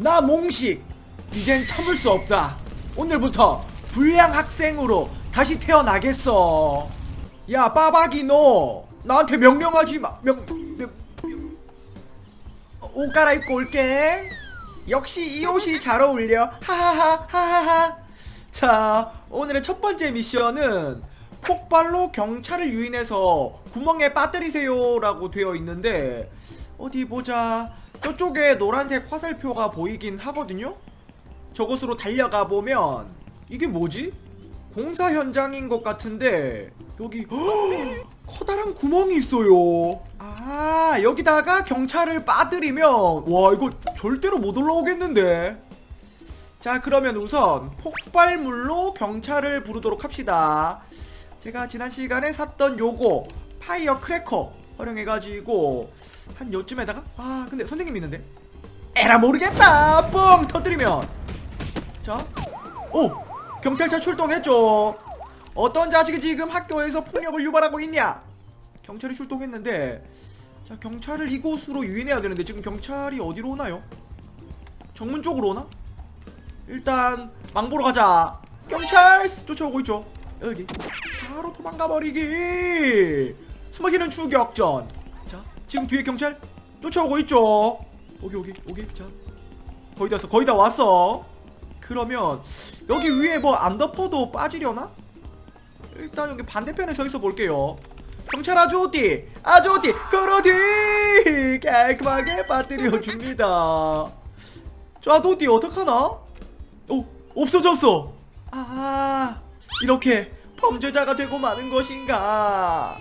나 몽식. 이젠 참을 수 없다. 오늘부터 불량 학생으로 다시 태어나겠어. 야 빠박이 너. 나한테 명령하지 마명 명, 명. 어, 옷 갈아입고 올게. 역시 이 옷이 잘 어울려. 하하하 하하하. 자 오늘의 첫 번째 미션은 폭발로 경찰을 유인해서 구멍에 빠뜨리세요 라고 되어 있는데 어디 보자 저쪽에 노란색 화살표가 보이긴 하거든요? 저곳으로 달려가 보면 이게 뭐지? 공사 현장인 것 같은데 여기 헉, 커다란 구멍이 있어요. 아 여기다가 경찰을 빠뜨리면 와 이거 절대로 못 올라오겠는데? 자 그러면 우선 폭발물로 경찰을 부르도록 합시다. 제가 지난 시간에 샀던 요거 파이어 크래커 활용해가지고 한 요쯤에다가 아 근데 선생님 있는데? 에라 모르겠다! 뻥! 터뜨리면. 자오! 경찰차 출동했죠. 어떤 자식이 지금 학교에서 폭력을 유발하고 있냐? 경찰이 출동했는데 자 경찰을 이곳으로 유인해야 되는데 지금 경찰이 어디로 오나요? 정문 쪽으로 오나? 일단 망보러 가자. 경찰! 쫓아오고 있죠. 여기. 바로 도망가 버리기 숨어기는 추격전. 자 지금 뒤에 경찰 쫓아오고 있죠. 오기 오기 오기 자 거의 다 왔어 거의 다 왔어. 그러면 여기 위에 뭐 안 덮어도 빠지려나? 일단 여기 반대편에 서 있어 볼게요. 경찰 아주 어디 그러디! 깔끔하게 빠뜨려 줍니다. 자 도디 어떡하나? 오 없어졌어. 아 이렇게 범죄자가 되고 마는 것인가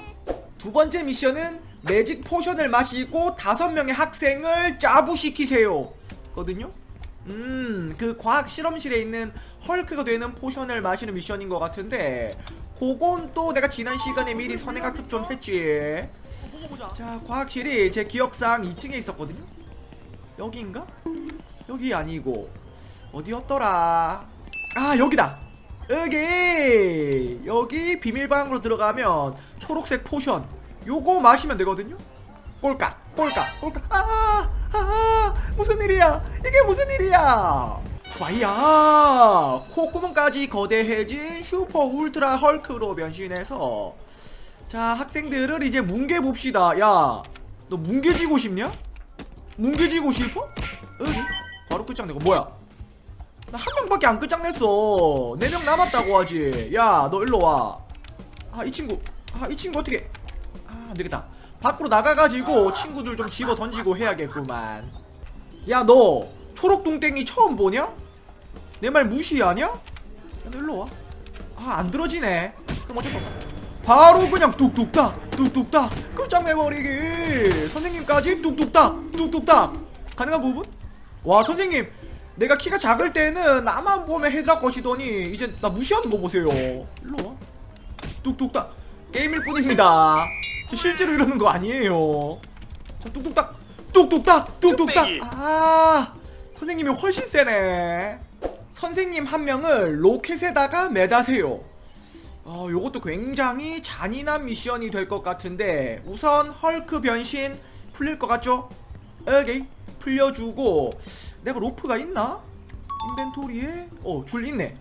두 번째 미션은 매직 포션을 마시고 다섯 명의 학생을 짜부시키세요. 거든요? 음 그 과학 실험실에 있는 헐크가 되는 포션을 마시는 미션인 것 같은데 그건 또 내가 지난 시간에 미리 선행학습 좀 했지. 자 과학실이 제 기억상 2층에 있었거든요? 여기인가? 여기 아니고. 어디였더라? 아 여기다! 여기! 여기 비밀방으로 들어가면 초록색 포션 요거 마시면 되거든요. 꼴깍 꼴깍 꼴깍. 아, 아 무슨 일이야? 이게 무슨 일이야? 파이야 콧구멍까지 거대해진 슈퍼 울트라 헐크로 변신해서 자 학생들을 이제 뭉개 봅시다. 야 너 뭉개지고 싶냐? 뭉개지고 싶어? 여기 바로 끝장내고. 뭐야? 나 한 명밖에 안 끝장냈어. 네 명 남았다고 하지. 야 너 일로 와 아 이 친구. 아 이 친구 어떻게? 아 안되겠다. 밖으로 나가가지고 친구들 좀 집어 던지고 해야겠구만. 야 너 초록 뚱땡이 처음 보냐? 내 말 무시하냐? 야, 너 일로 와 아 안 들어지네. 그럼 어쩔 수 없다. 바로 그냥 뚝뚝딱 뚝뚝딱 끝장내버리기. 선생님까지 뚝뚝딱 뚝뚝딱. 가능한 부분? 와 선생님. 내가 키가 작을 때는 나만 보면 헤드락 것이더니 이제 나 무시하는 거 보세요. 일로 와. 뚝뚝딱. 게임일 뿐입니다. 저 실제로 이러는 거 아니에요. 자 뚝뚝딱 뚝뚝딱 뚝뚝딱. 뚝배기. 아 선생님이 훨씬 세네. 선생님 한 명을 로켓에다가 매다세요. 어, 요것도 굉장히 잔인한 미션이 될 것 같은데 우선 헐크 변신 풀릴 것 같죠? 오케이 풀려주고. 내가 로프가 있나? 인벤토리에? 어줄 있네.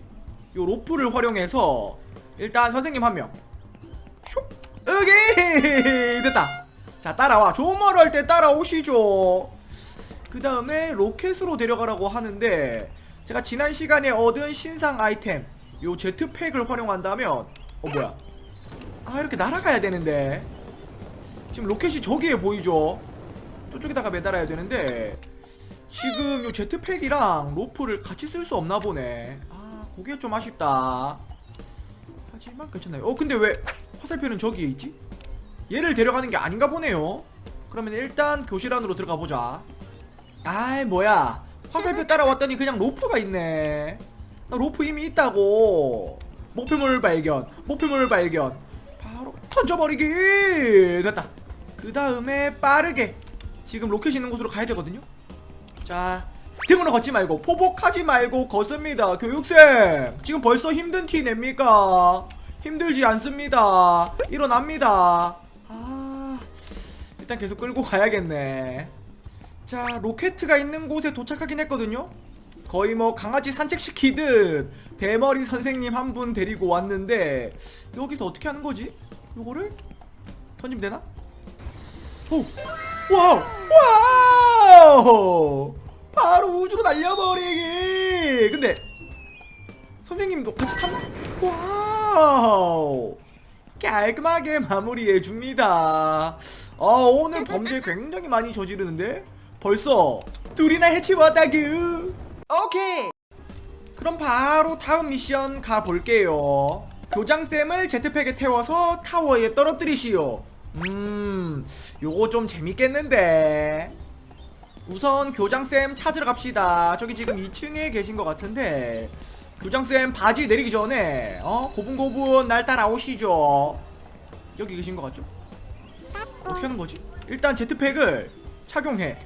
요 로프를 활용해서 일단 선생님 한명. 슉 오케이! 됐다. 자 따라와. 좋은 말 할 때 따라오시죠. 그 다음에 로켓으로 데려가라고 하는데 제가 지난 시간에 얻은 신상 아이템 요 제트팩을 활용한다면 어 뭐야? 아 이렇게 날아가야 되는데. 지금 로켓이 저기에 보이죠? 저쪽에다가 매달아야 되는데 지금 요 제트팩이랑 로프를 같이 쓸 수 없나 보네. 아 그게 좀 아쉽다 하지만 괜찮아요. 어 근데 왜 화살표는 저기에 있지? 얘를 데려가는 게 아닌가 보네요. 그러면 일단 교실 안으로 들어가 보자. 아이 뭐야. 화살표 따라왔더니 그냥 로프가 있네. 나 로프 이미 있다고. 목표물 발견 목표물 발견. 바로 던져버리기. 됐다. 그 다음에 빠르게 지금 로켓이 있는 곳으로 가야 되거든요. 자 등으로 걷지 말고 포복하지 말고 걷습니다 교육생 지금 벌써 힘든 티 냅니까 힘들지 않습니다 일어납니다 아 일단 계속 끌고 가야겠네 자 로켓가 있는 곳에 도착하긴 했거든요 거의 뭐 강아지 산책시키듯 대머리 선생님 한 분 데리고 왔는데 여기서 어떻게 하는 거지? 요거를 던지면 되나? 오! 와우! 와우! 바로 우주로 날려버리기! 근데 선생님도 같이 탔나? 와우! 깔끔하게 마무리해 줍니다. 어, 오늘 범죄 굉장히 많이 저지르는데 벌써 둘이나 해치웠다구. 오케이. 그럼 바로 다음 미션 가볼게요. 교장쌤을 제트팩에 태워서 타워에 떨어뜨리시오. 음, 요거 좀 재밌겠는데. 우선 교장쌤 찾으러 갑시다. 저기 지금 2층에 계신 것 같은데. 교장쌤 바지 내리기 전에, 어? 고분고분 날 따라오시죠. 여기 계신 것 같죠? 어떻게 하는 거지? 일단 제트팩을 착용해.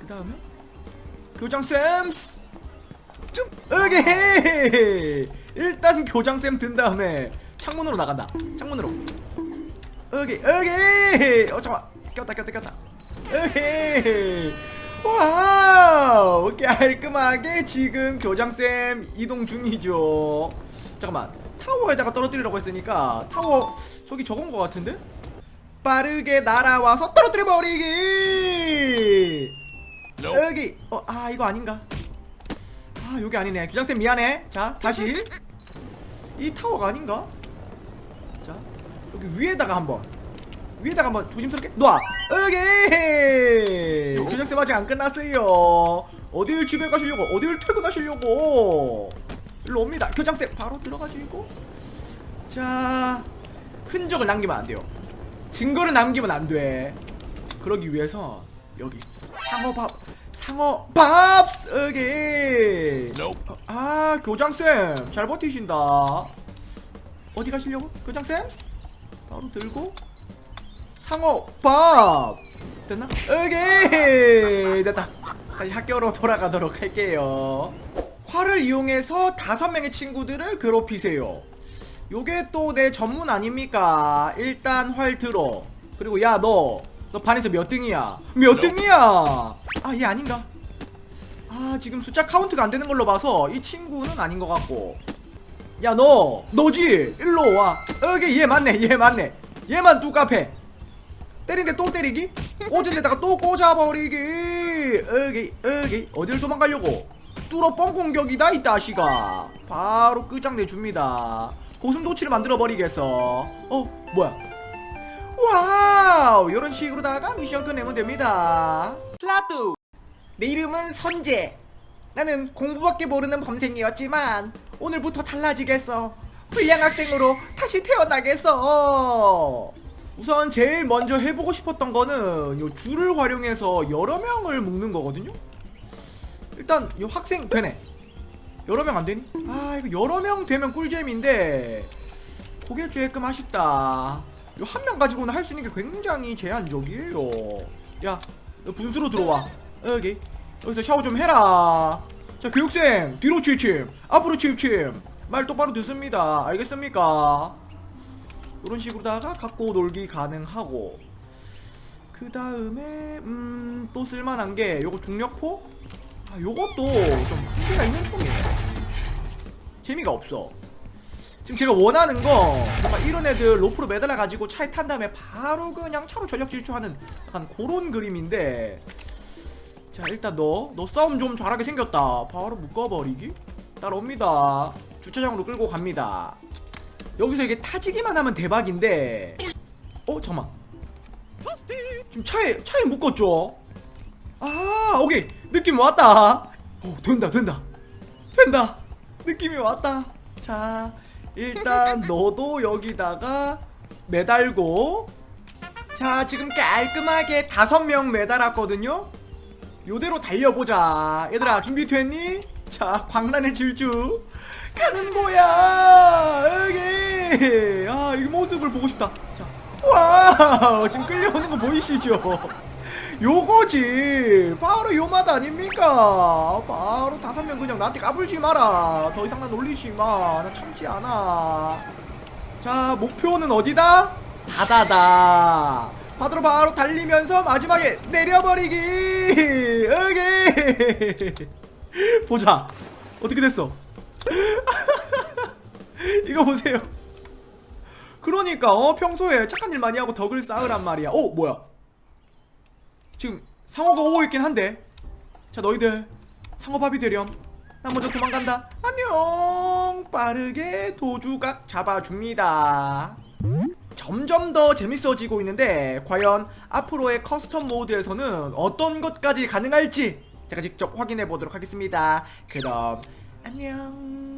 그 다음에 교장쌤 좀 으게 일단 교장쌤 든 다음에 창문으로 나간다 창문으로 으게 으게 어 잠깐 꼈다 꼈다 꼈다 으게 와우! 깔끔하게 지금 교장쌤 이동 중이죠. 잠깐만. 타워에다가 떨어뜨리라고 했으니까 타워 저기 적은 거 같은데? 빠르게 날아와서 떨어뜨려 버리기! 여기. 어 아 이거 아닌가? 아 여기 아니네. 규장쌤 미안해. 자 다시. 이 타워가 아닌가? 자 여기 위에다가 한번 위에다가 한번 조심스럽게 놔 여기 규장쌤 아직 안 끝났어요 어딜 집에 가시려고 어딜 퇴근하시려고 일로 옵니다 교장쌤 바로 들어가시고 자 흔적을 남기면 안 돼요 증거를 남기면 안 돼. 그러기 위해서 여기 상어밥 상어밥 여기. 아 교장쌤 잘 버티신다. 어디 가시려고? 교장쌤? 바로 들고 상어 밥 됐나? 여기 됐다. 다시 학교로 돌아가도록 할게요. 활을 이용해서 다섯 명의 친구들을 괴롭히세요. 요게 또 내 전문 아닙니까? 일단 활 들어. 그리고 야 너, 너 반에서 몇 등이야? 몇 등이야? 아 얘 아닌가? 아 지금 숫자 카운트가 안 되는 걸로 봐서 이 친구는 아닌 것 같고. 야 너, 너지? 일로 와. 여기 얘 맞네, 얘 맞네. 얘만 뚜까패. 때린데 또 때리기? 꽂은 데다가 또 꽂아버리기. 여기, 여기. 어딜 도망가려고? 뚫어 뻥 공격이다 이 따시가. 바로 끝장내줍니다. 고슴도치를 만들어 버리겠어. 어, 뭐야? 와우! 이런 식으로다가 미션 끝내면 됩니다. 플라뚜. 내 이름은 선재. 나는 공부밖에 모르는 범생이었지만 오늘부터 달라지겠어. 불량 학생으로 다시 태어나겠어. 우선 제일 먼저 해보고 싶었던 거는 요 줄을 활용해서 여러 명을 묶는 거거든요. 일단 요 학생 되네. 여러 명 안 되니? 아 이거 여러 명 되면 꿀잼인데 그게 조금 아쉽다. 요 한 명 가지고는 할 수 있는 게 굉장히 제한적이에요. 야, 너 분수로 들어와. 여기 여기서 샤워 좀 해라. 자 교육생 뒤로 칠침, 앞으로 칠침. 말 똑바로 듣습니다. 알겠습니까? 이런 식으로다가 갖고 놀기 가능하고. 그 다음에 음 또 쓸만한 게 요거 중력포? 아 요것도 좀 한계가 있는 총이에요. 재미가 없어. 지금 제가 원하는 거 뭔가 이런 애들 로프로 매달아 가지고 차에 탄 다음에 바로 그냥 차로 전력 질주하는 약간 그런 그림인데. 자 일단 너 너 싸움 좀 잘하게 생겼다. 바로 묶어버리기. 따라옵니다. 주차장으로 끌고 갑니다 여기서 이게 타지기만 하면 대박인데. 어 잠만. 지금 차에 차에 묶었죠? 아 오케이. 느낌 왔다. 오 된다 된다. 된다. 느낌이 왔다. 자 일단 너도 여기다가 매달고. 자 지금 깔끔하게 다섯 명 매달았거든요? 요대로 달려보자. 얘들아 준비됐니? 자 광란의 질주. 가는 거야. 여기. 아이 모습을 보고 싶다. 자 와우. 지금 끌려오는 거 보이시죠? 요거지. 바로 요 맛 아닙니까? 바로 다섯 명 그냥 나한테 까불지 마라. 더 이상 난 놀리지 마나 참지 않아. 자 목표는 어디다? 바다다. 바다로 바로 달리면서 마지막에 내려버리기. 오케이 보자. 어떻게 됐어? 이거 보세요. 그러니까 어 평소에 착한 일 많이 하고 덕을 쌓으란 말이야. 오 뭐야? 지금 상어가 오고 있긴 한데. 자 너희들 상어밥이 되렴. 난 먼저 도망간다. 안녕! 빠르게 도주각 잡아줍니다. 점점 더 재밌어지고 있는데 과연 앞으로의 커스텀 모드에서는 어떤 것까지 가능할지 제가 직접 확인해 보도록 하겠습니다. 그럼 안녕